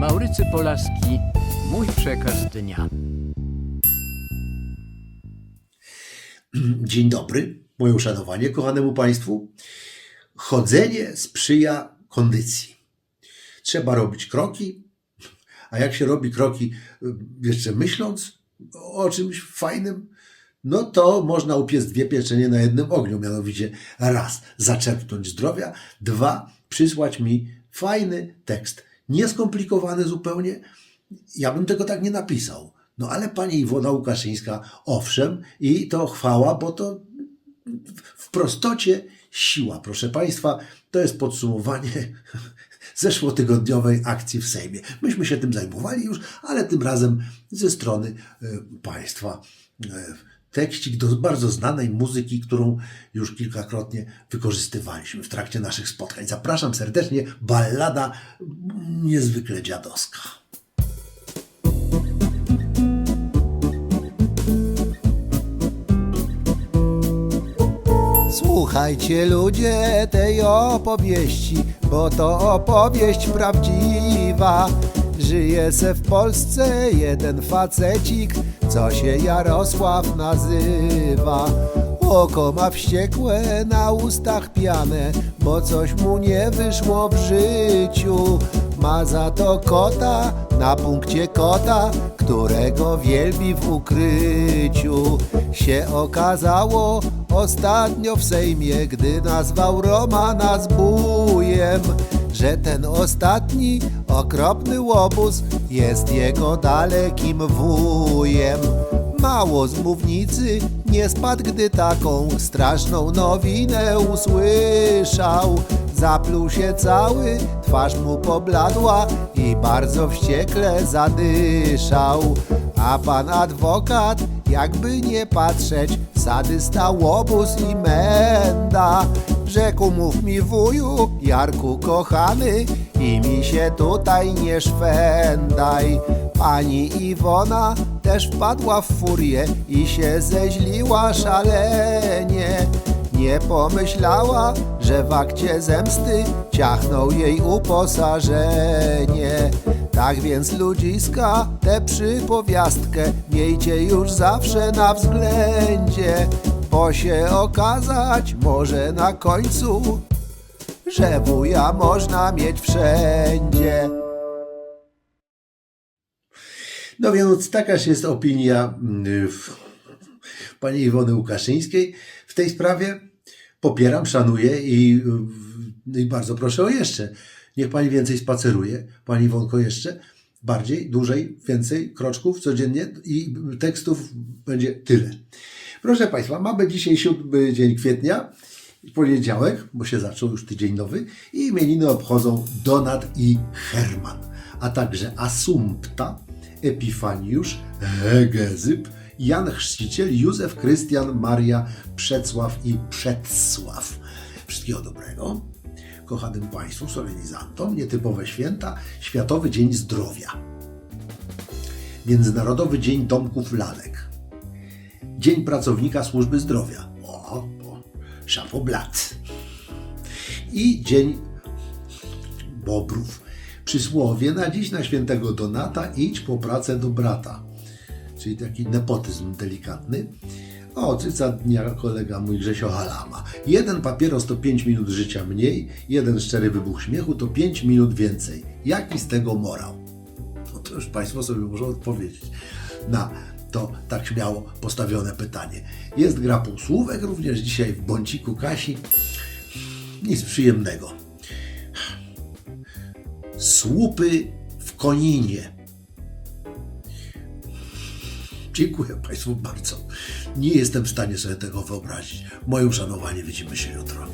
Maurycy Polaski, mój przekaz dnia. Dzień dobry, moje uszanowanie kochanemu Państwu. Chodzenie sprzyja kondycji. Trzeba robić kroki, a jak się robi kroki jeszcze myśląc o czymś fajnym, no to można upiec dwie pieczenie na jednym ogniu, mianowicie raz, zaczerpnąć zdrowia, dwa, przysłać mi fajny tekst, nieskomplikowany zupełnie, ja bym tego tak nie napisał. No ale pani Iwona Łukaszyńska, owszem, i to chwała, bo to w prostocie siła. Proszę Państwa, to jest podsumowanie zeszłotygodniowej akcji w Sejmie. Myśmy się tym zajmowali już, ale tym razem ze strony e, Państwa. Tekścik do bardzo znanej muzyki, którą już kilkakrotnie wykorzystywaliśmy w trakcie naszych spotkań. Zapraszam serdecznie, ballada niezwykle dziadowska. Słuchajcie ludzie tej opowieści, bo to opowieść prawdziwa. Żyje se w Polsce jeden facecik, co się Jarosław nazywa. Oko ma wściekłe, na ustach pianę, bo coś mu nie wyszło w życiu. Ma za to kota na punkcie kota, którego wielbi w ukryciu. Się okazało ostatnio w Sejmie, gdy nazwał Romana zbójem, że ten ostatni okropny łobuz jest jego dalekim wujem. Mało z mównicy nie spadł, gdy taką straszną nowinę usłyszał. Zapluł się cały, twarz mu pobladła i bardzo wściekle zadyszał. A pan adwokat, jakby nie patrzeć, sadysta łobuz i menda. Rzekł mów mi wuju, Jarku kochany, i mi się tutaj nie szwendaj. Pani Iwona też wpadła w furię i się zeźliła szalenie. Nie pomyślała, że w akcie zemsty ciachnął jej uposażenie. Tak więc ludziska, tę przypowiastkę miejcie już zawsze na względzie, bo się okazać może na końcu, że wuja można mieć wszędzie. No więc takaż jest opinia mm, pani Iwony Łukaszyńskiej w tej sprawie. Popieram, szanuję i, i bardzo proszę o jeszcze. Niech pani więcej spaceruje, pani Iwonko jeszcze bardziej, dłużej, więcej kroczków codziennie i tekstów będzie tyle. Proszę Państwa, mamy dzisiaj siódmy dzień kwietnia, poniedziałek, bo się zaczął już tydzień nowy i imieniny obchodzą Donat i Herman, a także Asumpta, Epifaniusz, Hegezyp, Jan Chrzciciel, Józef, Krystian, Maria, Przecław i Przetsław. Wszystkiego dobrego. Kochanym Państwu, solenizantom, nietypowe święta, Światowy Dzień Zdrowia, Międzynarodowy Dzień Domków Lalek, Dzień Pracownika Służby Zdrowia, o, o szapoblat, i Dzień Bobrów. Przysłowie na dziś na świętego Donata idź po pracę do brata. Czyli taki nepotyzm delikatny. O, cyca dnia kolega mój Grzesio Halama. Jeden papieros to 5 minut życia mniej, jeden szczery wybuch śmiechu to 5 minut więcej. Jaki z tego morał? No to już Państwo sobie muszą odpowiedzieć na to tak śmiało postawione pytanie. Jest gra półsłówek również dzisiaj w Bąciku Kasi. Nic przyjemnego. Słupy w Koninie. Dziękuję Państwu bardzo. Nie jestem w stanie sobie tego wyobrazić. Moje uszanowanie, widzimy się jutro.